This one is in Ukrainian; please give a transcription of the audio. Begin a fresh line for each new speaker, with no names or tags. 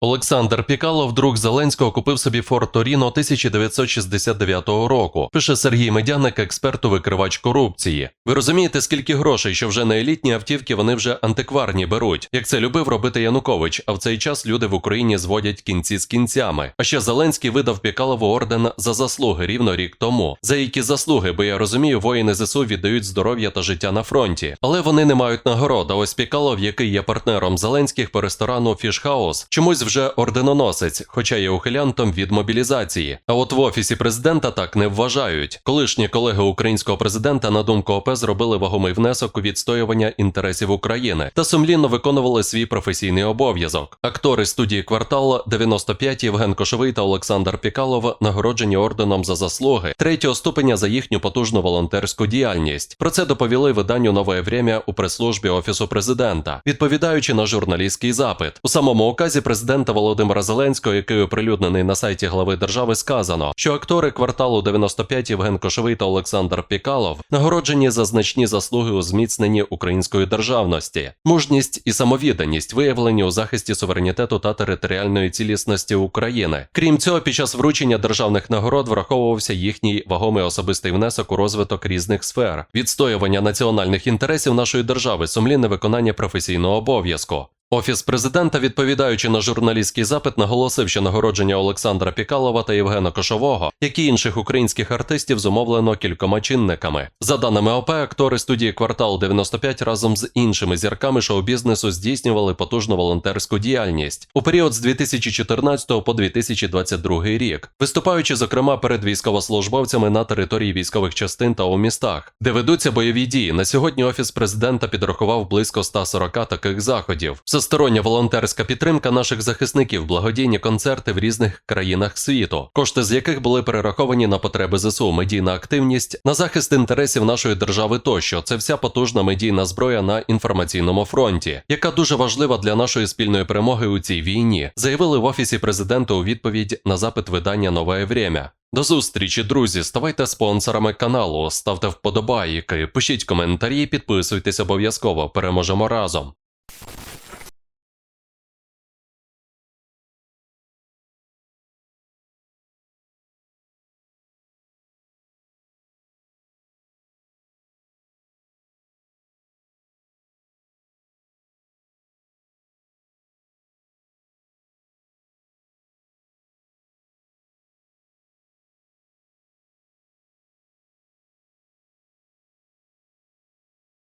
Олександр Пікалов, друг Зеленського, купив собі Форт Торіно 1969 року. Пише Сергій Медяник, експерт у викривач корупції. Ви розумієте, скільки грошей, що вже не елітні автівки, вони вже антикварні беруть, як це любив робити Янукович. А в цей час люди в Україні зводять кінці з кінцями. А ще Зеленський видав Пікалову орден за заслуги рівно рік тому. За які заслуги, бо я розумію, воїни ЗСУ віддають здоров'я та життя на фронті, але вони не мають нагород. А ось Пікалов, який є партнером Зеленських по ресторану Фішхаус, чомусь вже орденоносець, хоча є ухилянтом від мобілізації. А от в офісі президента так не вважають. Колишні колеги українського президента, на думку ОП, зробили вагомий внесок у відстоювання інтересів України та сумлінно виконували свій професійний обов'язок. Актори студії квартал 95 Євген Кошовий та Олександр Пікалов нагороджені орденом за заслуги третього ступеня за їхню потужну волонтерську діяльність. Про це доповіли виданню Нове Время у прес-службі офісу президента, відповідаючи на журналістський запит. У самому указі президента Володимира Зеленського, який оприлюднений на сайті глави держави, сказано, що актори кварталу 95 Євген Кошовий та Олександр Пікалов нагороджені за значні заслуги у зміцненні української державності, мужність і самовідданість виявлені у захисті суверенітету та територіальної цілісності України. Крім цього, під час вручення державних нагород враховувався їхній вагомий особистий внесок у розвиток різних сфер, відстоювання національних інтересів нашої держави, сумлінне виконання професійного обов'язку. Офіс президента, відповідаючи на журналістський запит, наголосив, що нагородження Олександра Пікалова та Євгена Кошового, як і інших українських артистів, зумовлено кількома чинниками. За даними ОП, актори студії Квартал 95 разом з іншими зірками шоу-бізнесу здійснювали потужну волонтерську діяльність у період з 2014 по 2022 рік, виступаючи зокрема перед військовослужбовцями на території військових частин та у містах, де ведуться бойові дії. На сьогодні офіс президента підрахував близько 140 таких заходів. Всестороння волонтерська підтримка наших захисників, благодійні концерти в різних країнах світу, кошти з яких були перераховані на потреби ЗСУ, медійна активність, на захист інтересів нашої держави тощо. Це вся потужна медійна зброя на інформаційному фронті, яка дуже важлива для нашої спільної перемоги у цій війні, заявили в офісі президента у відповідь на запит видання Нове Время. До зустрічі, друзі. Ставайте спонсорами каналу, ставте вподобайки, пишіть коментарі, підписуйтесь обов'язково. Переможемо разом.